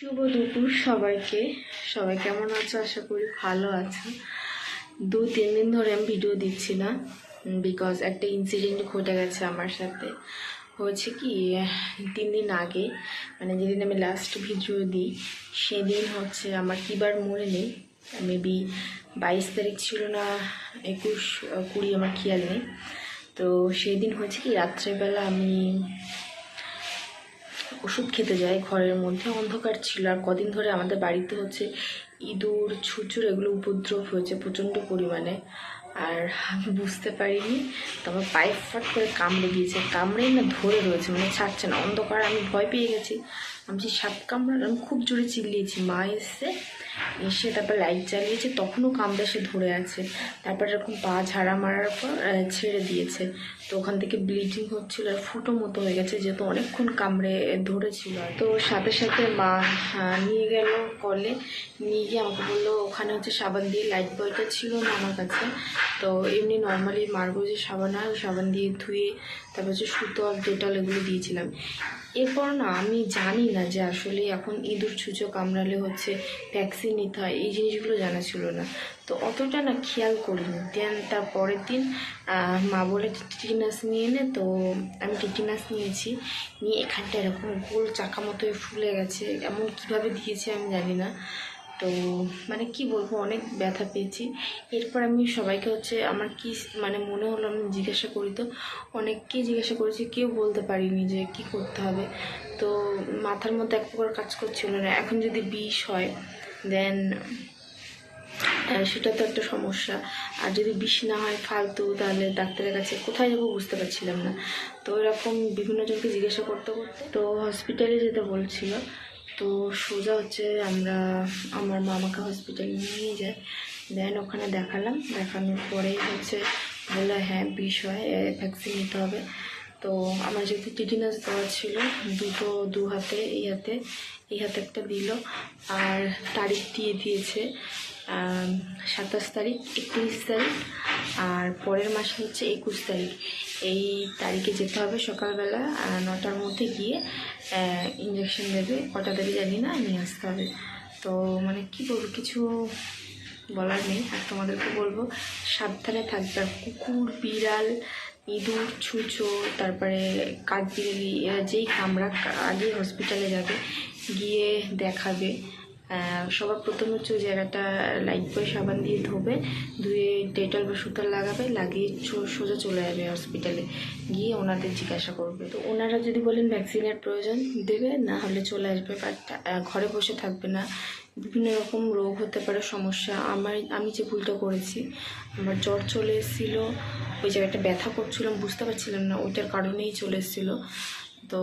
শুভ দুপুর সবাইকে। সবাই কেমন আছো? আশা করি ভালো আছো। দু, তিন দিন ধরে আমি ভিডিও দিচ্ছি না বিকজ একটা ইনসিডেন্ট ঘটে গেছে আমার সাথে। হয়েছে কি, তিন দিন আগে মানে যেদিন আমি লাস্ট ভিডিও দিই, সেদিন হচ্ছে আমার কিবার মনে নেই মেবি বাইশ তারিখ ছিল না, একুশ, কুড়ি, আমার খেয়াল নেই। তো সেদিন হয়েছে কি, রাত্রেবেলা আমি ওষুধ খেতে যাই ঘরের মধ্যে, অন্ধকার ছিল। আর কদিন ধরে আমাদের বাড়িতে হচ্ছে ইঁদুর, ছুচুর এগুলো উপদ্রব হয়েছে প্রচণ্ড পরিমাণে। আর আমি বুঝতে পারিনি, তারপর পাইপ ফাট করে কামড়ে দিয়েছে। কামড়েই না ধরে রয়েছে মানে ছাড়ছে না। অন্ধকার, আমি ভয় পেয়ে গেছি। আমি সাপ কামড়ার আমি খুব জোরে চিল্লিয়েছি। মা এসছে এসে তারপর লাইট জ্বালিয়েছে তখনও কামড়ে সে ধরে আছে। তারপর এরকম পা ঝাড়া মারার পর ছেড়ে দিয়েছে। তো ওখান থেকে ব্লিডিং হচ্ছিল আর ফুটো মতো হয়ে গেছে, যেহেতু অনেকক্ষণ কামড়ে ধরেছিল। তো সাথে সাথে মা নিয়ে গেল কলে। নিয়ে গিয়ে আমাকে বলল, ওখানে হচ্ছে সাবান দিয়ে লাইট বয়টা ছিল না আমার কাছে। তো এমনি নর্মালি মার্গো যে সাবান হয় সাবান দিয়ে ধুয়ে তারপর হচ্ছে সুতল ডেটল এগুলো দিয়েছিলাম। এরপর না, আমি জানি না যে আসলে এখন ইঁদুর ছুঁচো কামড়ালে হচ্ছে ভ্যাকসিন নিতে হয়, এই জিনিসগুলো জানা ছিল না। তো অতটা না খেয়াল করিনি। দেন তার পরের দিন মা বলে টিটিনাস নিয়ে নে, তো আমি টিটিনাস নিয়েছি। নিয়ে এখানটা এরকম গোল চাকা মতো ফুলে গেছে, এমন কীভাবে দিয়েছে আমি জানি না। তো মানে কি বলব, অনেক ব্যথা পেয়েছি। এরপর আমি সবাইকে হচ্ছে আমার কি মানে মনে হলো আমি জিজ্ঞাসা করি তো, অনেককেই জিজ্ঞাসা করেছি, কেউ বলতে পারিনি যে কি করতে হবে। তো মাথার মধ্যে এক প্রকার কাজ করছিল না। এখন যদি বিষ হয় দেন সেটা তো একটা সমস্যা। আর যদি বিষ না হয় ফালতু, তাহলে ডাক্তারের কাছে কোথায় যাব বুঝতে পারছিলাম না। তো এরকম বিভিন্ন জনকে জিজ্ঞাসা করতে করতে তো হসপিটালে যেতে বলছিল। তো সোজা হচ্ছে আমরা আমার মামাকে হসপিটাল নিয়ে যাই। দেন ওখানে দেখালাম। দেখানোর পরেই হচ্ছে বলল হ্যাঁ বিষ হয় ভ্যাকসিন নিতে হবে। তো আমার যেহেতু টিটিনাস দেওয়া ছিল, দুটো, দু হাতে, এই হাতে এই হাতে একটা দিল। আর তারিখ দিয়ে দিয়েছে। সাতাশ তারিখ, একত্রিশ তারিখ, আর পরের মাসে হচ্ছে একুশ তারিখ। এই তারিখে যেতে হবে সকালবেলা নটার মধ্যে গিয়ে ইঞ্জেকশন দেবে। কটা দেবে জানি না, নিয়ে আসতে হবে। তো মানে কি বলব, কিছু বলার নেই। আর তোমাদেরকে বলব, সাবধানে থাকবে। আর কুকুর, বিড়াল, ইঁদুর, ছুঁচো, তারপরে কাঠবিড়ালি যেই কামড়া আগে হসপিটালে যাবে, গিয়ে দেখাবে। সবার প্রথমে হচ্ছে ওই জায়গাটা লাইট বয় সাবান দিয়ে ধোবে, ধুয়ে ডেটল বা সুতার লাগাবে, লাগিয়ে সোজা চলে যাবে হসপিটালে গিয়ে ওনাদের জিজ্ঞাসা করবে। তো ওনারা যদি বলেন ভ্যাকসিনের প্রয়োজন, দেবে, না হলে চলে আসবে বাট ঘরে বসে থাকবে না। বিভিন্ন রকম রোগ হতে পারে, সমস্যা। আমার, আমি যে ভুলটা করেছি, আমার জ্বর চলে এসেছিল, ওই জায়গাটা ব্যথা করছিলাম বুঝতে পারছিলাম না, ওইটার কারণেই চলে এসেছিল। তো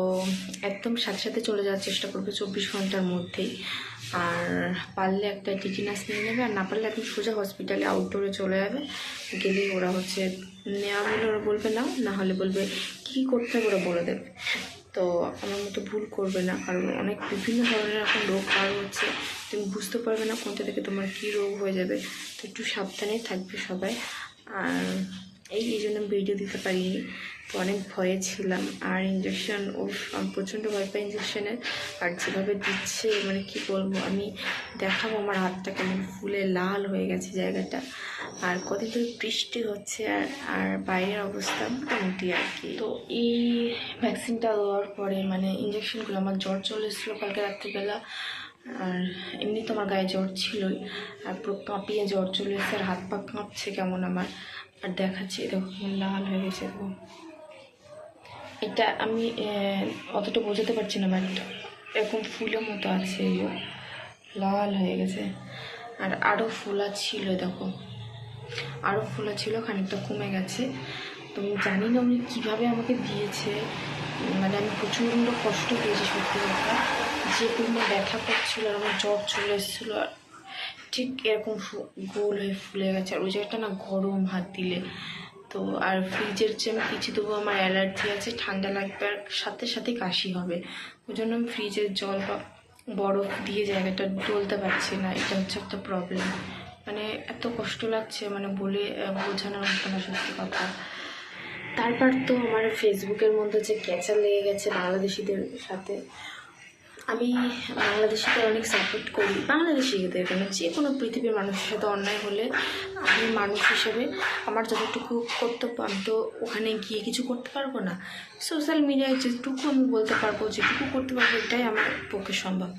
একদম সাথে সাথে চলে যাওয়ার চেষ্টা করবে চব্বিশ ঘণ্টার মধ্যেই। আর পারলে একটা টিটিনাস নিয়ে নেবে, আর না পারলে এখন সোজা হসপিটালে আউটডোরে চলে যাবে। গেলেই ওরা হচ্ছে, নেওয়া হলে ওরা বলবে নাও, না হলে বলবে কী করতে হবে ওরা বলে দেবে। তো আমার মতো ভুল করবে না, কারণ অনেক বিভিন্ন ধরনের এখন রোগ পার হচ্ছে। তুমি বুঝতে পারবে না কোনটা থেকে তোমার কী রোগ হয়ে যাবে। তো একটু সাবধানে থাকবে সবাই। আর এই এই জন্য ভিডিও দিতে পারিনি। তো অনেক ভয়ে ছিলাম। আর ইঞ্জেকশন ও প্রচণ্ড ভয় পাই ইঞ্জেকশনের আর যেভাবে দিচ্ছে মানে কি বলব, আমি দেখাবো আমার হাতটা কেমন ফুলে লাল হয়ে গেছে জায়গাটা। আর কদিন ধরে বৃষ্টি হচ্ছে আর আর বাইরের অবস্থা মোটামুটি আর কি। তো এই ভ্যাকসিনটা দেওয়ার পরে মানে ইঞ্জেকশনগুলো আমার জ্বর চলে এসেছিল কালকে রাত্রিবেলা। আর এমনি তো আমার গায়ে জ্বর ছিলই। আর পুরো কাঁপিয়ে জ্বর চলে এসেছে, আর হাত পা কাঁপছে কেমন আমার। আর দেখাচ্ছি দেখো লাল হয়ে গেছে দেখো এটা আমি অতটা বোঝাতে পারছি না বাট এরকম ফুলের মতো আছে লাল হয়ে গেছে। আর আরও ফোলা ছিল দেখো। আরও ফোলা ছিল, খানিকটা কমে গেছে। তো আমি জানি না উনি কীভাবে আমাকে দিয়েছে। মানে আমি প্রচণ্ড কষ্ট পেয়েছি, সত্যি কথা। যে পরিমাণ ব্যথা করছিল আর আমার জ্বর চলে এসেছিল, আর ঠিক এরকম গোল হয়ে ফুলে গেছে। আর ওই জায়গাটা না গরম হাত দিলে। তো আর ফ্রিজের যে আমি কিছু দেবো, আমার অ্যালার্জি আছে, ঠান্ডা লাগবে, আর সাথে সাথে কাশি হবে। ওই জন্য আমি ফ্রিজের জল বা বরফ দিয়ে জায়গাটা ডলতে পারছি না। এটা হচ্ছে একটা প্রবলেম মানে এত কষ্ট লাগছে মানে বলে বোঝানোর মতো না সত্যি কথা। তারপর তো আমার ফেসবুকের মধ্যে যে ক্যাচার লেগে গেছে বাংলাদেশিদের সাথে। আমি বাংলাদেশিকে অনেক সাপোর্ট করি। বাংলাদেশিদের কেন যে কোনো পৃথিবীর মানুষের সাথে অন্যায় হলে আমি মানুষ হিসেবে আমার যতটুকু কর্তব্য, আমি তো ওখানে গিয়ে কিছু করতে পারব না। সোশ্যাল মিডিয়ায় যেটুকু আমি বলতে পারব, যেটুকু করতে পারব, এটাই আমার পক্ষে সম্ভব।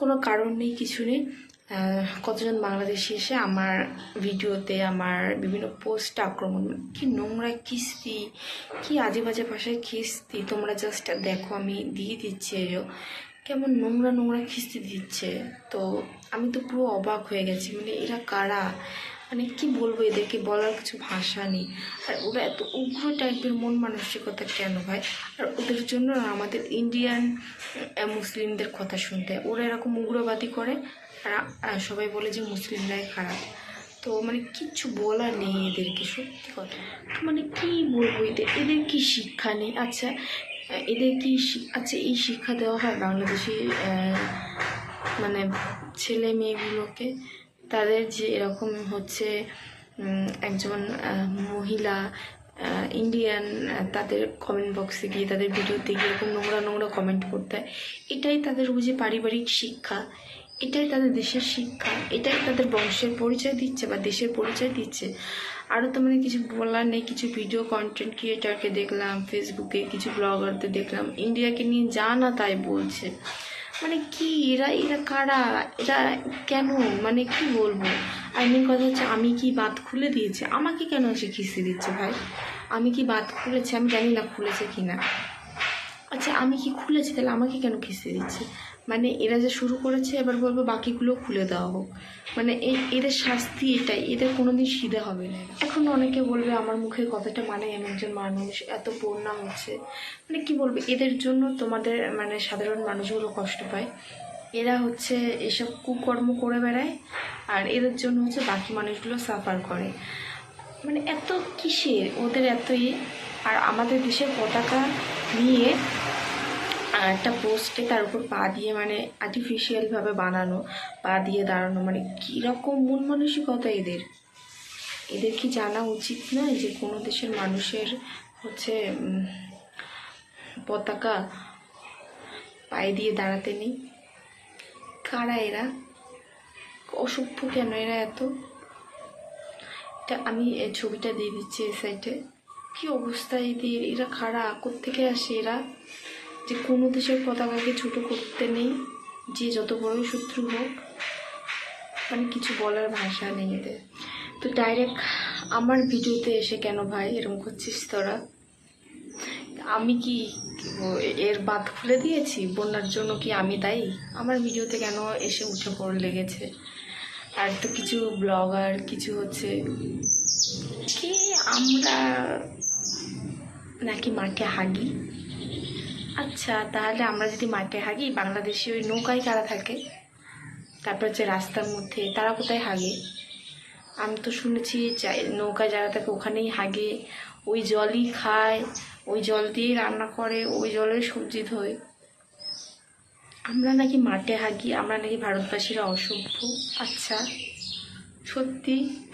কোনো কারণ নেই, কিছু নেই। কতজন বাংলাদেশি এসে আমার ভিডিওতে, আমার বিভিন্ন পোস্ট আক্রমণ, কি নোংরা কিস্তি, কি আজে বাজে ভাষায় কিস্তি, তোমরা জাস্ট দেখো, আমি দিয়ে দিচ্ছি এও কেমন নোংরা নোংরা খিস্তি দিচ্ছে? তো আমি তো পুরো অবাক হয়ে গেছি। মানে এরা কারা? মানে কি বলব এদেরকে? বলার কিছু ভাষা নেই। আর ওরা এত উগ্র টাইপের মন মানসিকতা কেন ভাই? আর ওদের জন্য আমাদের ইন্ডিয়ান মুসলিমদের কথা শুনতে হয়। ওরা এরকম উগ্রবাদী করে, আর সবাই বলে যে মুসলিমরাই খারাপ। তো মানে কিচ্ছু বলার নেই এদেরকে, সত্যি কথা। তো মানে কি বলব এদের? এদের কি শিক্ষা নেই? আচ্ছা এদের কি আচ্ছা এই শিক্ষা দেওয়া হয় বাংলাদেশি মানে ছেলে মেয়েগুলোকে? তাদের যে এরকম হচ্ছে একজন মহিলা ইন্ডিয়ান তাদের কমেন্ট বক্সে গিয়ে, তাদের ভিডিওতে গিয়ে এরকম নোংরা নোংরা কমেন্ট করতে হয়। এটাই তাদের বুঝে পারিবারিক শিক্ষা। এটাই তাদের দেশের শিক্ষা। এটাই তাদের বংশের পরিচয় দিচ্ছে বা দেশের পরিচয় দিচ্ছে। আরও তো মানে কিছু বলার নেই, কিছু ভিডিও কন্টেন্ট ক্রিয়েটারকে দেখলাম ফেসবুকে কিছু ব্লগারদের দেখলাম ইন্ডিয়াকে নিয়ে যা না তাই বলছে। মানে কি, এরা এরা কারা? এরা কেন? মানে কি বলব? আর মেন কথা হচ্ছে, আমি কি বাদ খুলে দিয়েছি? আমাকে কেন সে খিস্তি দিচ্ছে ভাই? আমি কি বাদ খুলেছি? আমি জানি না খুলেছে কি না আচ্ছা আমি কি খুলেছি? তাহলে আমাকে কেন খিস্তি দিচ্ছে? মানে এরা যে শুরু করেছে, এবার বলব বাকিগুলো খুলে দেওয়া হোক। মানে এই এদের শাস্তি এটাই, এদের কোনোদিন সিধে হবে না এখন অনেকে বলবে, আমার মুখের কথাটা মানে আমি একজন মানুষ, এত বন্যা হচ্ছে। মানে কি বলবে, এদের জন্য তোমাদের মানে সাধারণ মানুষগুলো কষ্ট পায়। এরা হচ্ছে এসব কুকর্ম করে বেড়ায়, আর এদের জন্য হচ্ছে বাকি মানুষগুলো সাফার করে। মানে এত কিসের? ওদের এত ইয়ে আর আমাদের দেশের পতাকা নিয়ে একটা পোস্টে তার উপর পা দিয়ে মানে আর্টিফিশিয়ালভাবে বানানো, পা দিয়ে দাঁড়ানো মানে কীরকম মন মানসিকতা এদের? এদের কি জানা উচিত নয় যে কোনো দেশের মানুষের হচ্ছে পতাকা পায়ে দিয়ে দাঁড়াতে নেই? কারা এরা? অসভ্য কেন এরা এত? এটা আমি ছবিটা দিয়ে দিচ্ছি এই সাইডে কি অবস্থা এদের? এরা খারা থেকে আসে এরা? যে কোনো দেশের পতাকাকে ছোট করতে নেই, যে যত বড়ই শত্রু হোক মানে কিছু বলার ভাষা নেই এদের। তো ডাইরেক্ট আমার ভিডিওতে এসে কেন ভাই এরকম করছিস তোরা? আমি কি এর বাদ খুলে দিয়েছি? বন্যার জন্য কি আমি তাই আমার ভিডিওতে কেন এসে উঠে পড়ে লেগেছে? আর তো কিছু ব্লগার, কিছু হচ্ছে কি আমরা নাকি মাকে হাগি? আচ্ছা তাহলে আমরা যদি মাঠে হাগি বাংলাদেশে ওই নৌকায় কারা থাকে? তারপর হচ্ছে রাস্তার মধ্যে, তারা কোথায় হাগে আমি তো শুনেছি যা- নৌকায় যারা থাকে ওখানেই হাগে ওই জলই খায়, ওই জল দিয়ে রান্না করে, ওই জলের সবজি ধোয় আমরা নাকি মাঠে হাগি আমরা নাকি ভারতবাসীরা অসভ্য। আচ্ছা সত্যি?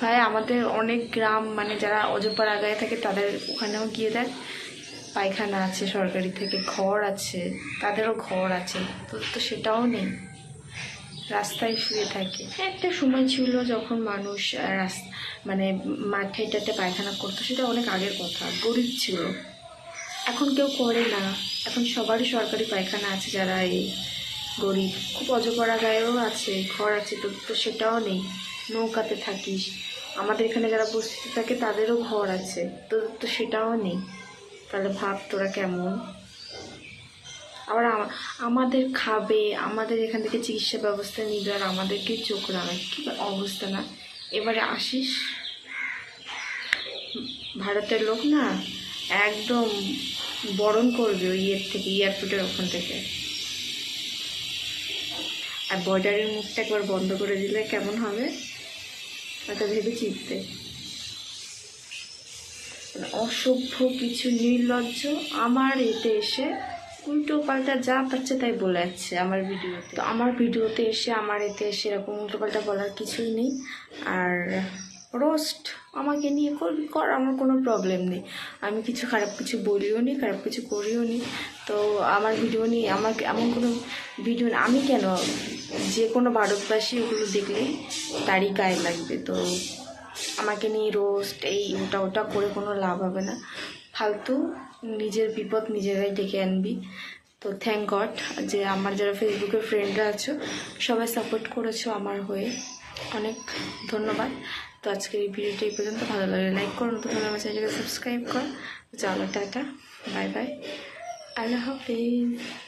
ভাই, আমাদের অনেক গ্রাম মানে যারা অজপাড় আগায় থাকে, তাদের ওখানেও গিয়ে দেখ। পায়খানা আছে, সরকারি থেকে ঘর আছে, তাদেরও ঘর আছে, তো তো সেটাও নেই। রাস্তায় শুয়ে থাকে। একটা সময় ছিল যখন মানুষ মানে মাঠে এটাতে পায়খানা করতো, সেটা অনেক আগের কথা, গরিব ছিল। এখন কেউ করে না। এখন সবারই সরকারি পায়খানা আছে যারা এই গরিব। খুব অজপড়া গায়েও আছে, ঘর আছে, তো তো সেটাও নেই। নৌকাতে থাকিস। আমাদের এখানে যারা বস্তিতে থাকে, তাদেরও ঘর আছে, তো তো সেটাও নেই। তাহলে ভাব তোরা কেমন? আবার আমাদের খাবে, আমাদের এখান থেকে চিকিৎসা ব্যবস্থা নিবে আর আমাদেরকে চোখ রাঙায়। কি অবস্থা না? এবারে আসিস। ভারতের লোক না একদম বরণ করবে ওই ইয়ের থেকে, এয়ারপোর্টের ওখান থেকে। আর বর্ডারের মুখটা একবার বন্ধ করে দিলে কেমন হবে? ওটা ভেবে চিনতে অসভ্য কিছু নির্লজ্জ আমার এতে এসে উল্টো পাল্টা যা পাচ্ছে তাই বলে যাচ্ছে আমার ভিডিওতে। আমার ভিডিওতে এসে, আমার এতে এসে এরকম উল্টো পাল্টা বলার কিছুই নেই। আর রোস্ট আমাকে নিয়ে করবি কর, আমার কোনো প্রবলেম নেই। আমি কিছু খারাপ কিছু বলিও নি, খারাপ কিছু করিও নি। তো আমার ভিডিও নিয়ে আমার এমন কোনো ভিডিও আমি কেন যে কোনো ভারতবাসী ওগুলো দেখলেই তারই গায়ে লাগবে। তো আমাকে নিয়ে রোস্ট, এই ওটা ওটা করে কোনো লাভ হবে না। ফালতু, নিজের বিপদ নিজেরাই ডেকে আনবি। তো থ্যাংক গড যে আমার যারা ফেসবুকের ফ্রেন্ডরা আছো, সবাই সাপোর্ট করেছ আমার হয়ে। অনেক ধন্যবাদ। তো আজকের এই ভিডিওটা এই পর্যন্ত। ভালো লাগে লাইক করো, নতুন আমার চ্যানেলকে সাবস্ক্রাইব করো। চলো, টাটা বাই বাই আল্লাহ হাফিজ।